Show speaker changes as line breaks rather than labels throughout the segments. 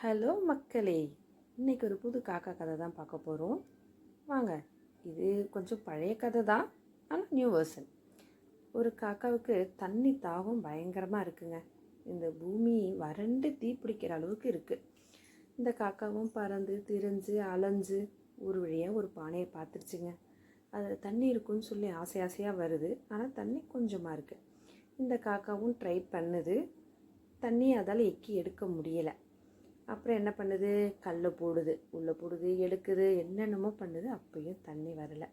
Hello மக்களே இன்னைக்கு ஒரு புது காக்கா கதை தான் பார்க்க போகிறோம் வாங்க இது கொஞ்சம் பழைய கதை தான் ஆனால் நியூ வெர்ஷன் ஒரு காக்காவுக்கு தண்ணி தாகம் பயங்கரமாக இருக்குங்க. இந்த பூமி வறண்டு தீ பிடிக்கிற அளவுக்கு இருக்குது இந்த காக்காவும் பறந்து திரிஞ்சு அலைஞ்சு ஒரு வழியாக ஒரு பானையை பார்த்துருச்சுங்க. அதில் தண்ணி இருக்குன்னு சொல்லி ஆசை ஆசையாக வருது. ஆனால் தண்ணி கொஞ்சமாக இருக்குது இந்த காக்காவும் ட்ரை பண்ணுது. தண்ணி அதால் எக்கி எடுக்க முடியலை. அப்புறம் என்ன பண்ணுது? கல்லை போடுது. உள்ளே போடுது எடுக்குது. என்னென்னமோ பண்ணுது. அப்பயும் தண்ணி வரலை.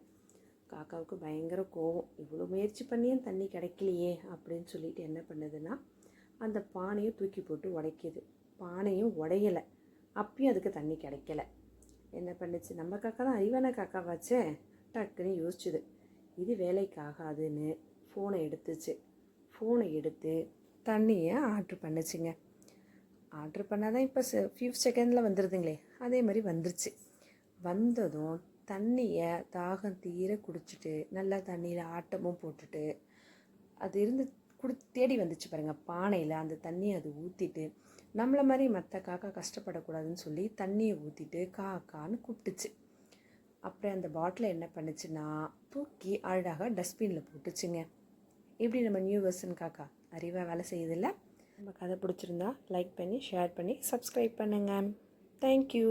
காக்காவுக்கு பயங்கர கோவம். இவ்வளோ முயற்சி பண்ணியும் தண்ணி கிடைக்கலையே அப்படின்னு சொல்லிட்டு என்ன பண்ணுதுன்னா அந்த பானையை தூக்கி போட்டு உடைக்கிது. பானையும் உடையலை. அப்பயும் அதுக்கு தண்ணி கிடைக்கல. என்ன பண்ணுச்சு? நம்ம காக்கா தான் அறிவான காக்காவாச்சே? டக்குன்னு யோசிச்சுது. இது வேலைக்கு ஆகாதுன்னு ஃபோனை எடுத்துச்சு. ஃபோனை எடுத்து தண்ணியை ஆர்ட்ரு பண்ணுச்சுங்க. ஆர்ட்ரு பண்ணால் தான் இப்போ ஃபியூ செகண்டில் வந்துடுதுங்களே அதே மாதிரி வந்துருச்சு. வந்ததும் தண்ணியை தாகம் தீர குடிச்சிட்டு நல்லா தண்ணியில் ஆட்டமும் போட்டுட்டு அது இருந்து குடி தேடி வந்துச்சு பாருங்கள் பானையில் அந்த தண்ணியை அது ஊற்றிட்டு நம்மளை மாதிரி மற்ற காக்கா கஷ்டப்படக்கூடாதுன்னு சொல்லி தண்ணியை ஊற்றிட்டு காக்கான்னு கூப்பிட்டுச்சு. அப்புறம் அந்த பாட்டிலை என்ன பண்ணுச்சுன்னா தூக்கி அழகாக டஸ்ட்பினில் போட்டுச்சுங்க. எப்படி நம்ம நியூ வெர்சன் காக்கா? அறிவாக வேலை செய்யுதில்ல? நம்ம கதை பிடிச்சிருந்தா லைக் பண்ணி ஷேர் பண்ணி சப்ஸ்கிரைப் பண்ணுங்கள் தேங்க்யூ